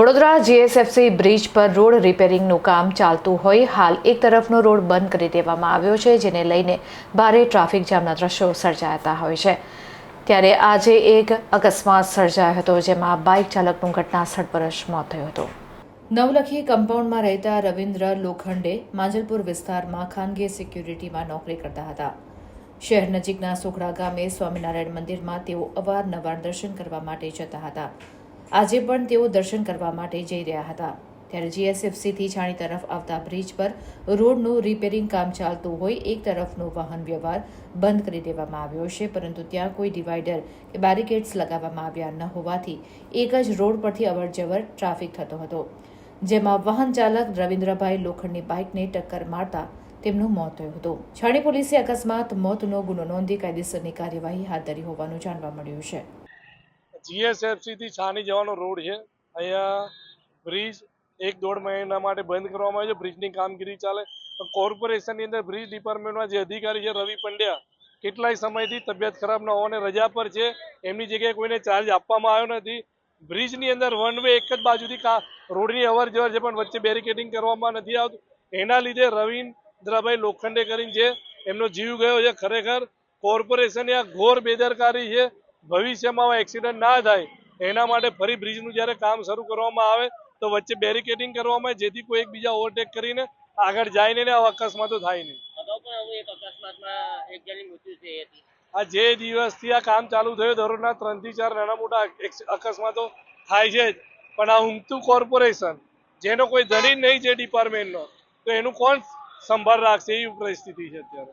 Vadodara GSFC bridge પર road રિપેરિંગનું કામ ચાલતું હોય, હાલ એક તરફનો રોડ બંધ કરી દેવામાં આવ્યો છે, જેને લઈને ભારે ટ્રાફિક જામના દ્રશ્યો સર્જાતા હોય છે. ત્યારે આજે એક અકસ્માત સર્જાયો હતો, જેમાં બાઇક ચાલકનું ઘટનાસ્થળ પર જ મોત થયું હતું. નવલખી કમ્પાઉન્ડમાં રહેતા રવિન્દ્ર લોખંડે માંજલપુર વિસ્તારમાં ખાનગી સિક્યુરિટીમાં નોકરી કરતા હતા. શહેર નજીકના સોખડા ગામે સ્વામિનારાયણ મંદિરમાં તેઓ અવારનવાર દર્શન કરવા માટે જતા હતા. આજે પણ તેઓ દર્શન કરવા માટે જઈ રહ્યા હતા. ત્યારે જીએસએફસીથી છાણી તરફ આવતા બ્રિજ પર રોડનું રિપેરિંગ કામ ચાલતું હોય, એક તરફનો વાહન વ્યવહાર બંધ કરી દેવામાં આવ્યો છે, પરંતુ ત્યાં કોઈ ડિવાઈડર કે બેરિકેડ્સ લગાવવામાં આવ્યા ન હોવાથી એક જ રોડ પરથી અવરજવર ટ્રાફિક થતો હતો, જેમાં વાહન ચાલક રવિન્દ્રભાઈ લોખંડની બાઇકને ટક્કર મારતા તેમનું મોત થયું હતું. છાણી પોલીસે અકસ્માત, મોતનો ગુનો નોંધી કાયદેસરની કાર્યવાહી હાથ ધરી હોવાનું જાણવા મળ્યું છે. જીએસએફસી થી છાની જવાનો રોડ છે. અહીંયા બ્રિજ એક દોઢ મહિના માટે બંધ કરવામાં આવ્યો છે. બ્રિજની કામગીરી ચાલે. કોર્પોરેશનની અંદર બ્રિજ ડિપાર્ટમેન્ટમાં જે અધિકારી છે, રવિ પંડ્યા, કેટલાય સમયથી તબિયત ખરાબ ન હોવાને રજા પર છે. એમની જગ્યાએ કોઈને ચાર્જ આપવામાં આવ્યો નથી. બ્રિજની અંદર વન વે એક જ બાજુથી રોડની અવર જવર છે, પણ વચ્ચે બેરિકેડિંગ કરવામાં નથી આવતું. એના લીધે રવિન્દ્રભાઈ લોખંડે કરીને છે એમનો જીવ ગયો છે, ખરેખર કોર્પોરેશનની આ ઘોર બેદરકારી છે. ભવિષ્યમાં એક્સિડન્ટ ના થાય એના માટે ફરી બ્રિજનું જ્યારે કામ શરૂ કરવામાં આવે તો વચ્ચે બેરિકેડિંગ કરવામાં આવે જેથી કોઈ એકબીજા ઓવરટેક કરીને આગળ જાય નહીં ને આવા અકસ્માતો થાય નહીં. આ જે દિવસથી આ કામ ચાલુ થયું દરરોજના ત્રણથી ચાર નાના મોટા અકસ્માતો થાય છે જ. પણ આ ઊંઘતું કોર્પોરેશન જેનો કોઈ ધણી નહીં છે ડિપાર્ટમેન્ટનો તો એનું કોણ સંભાળ રાખશે એવી પરિસ્થિતિ છે અત્યારે.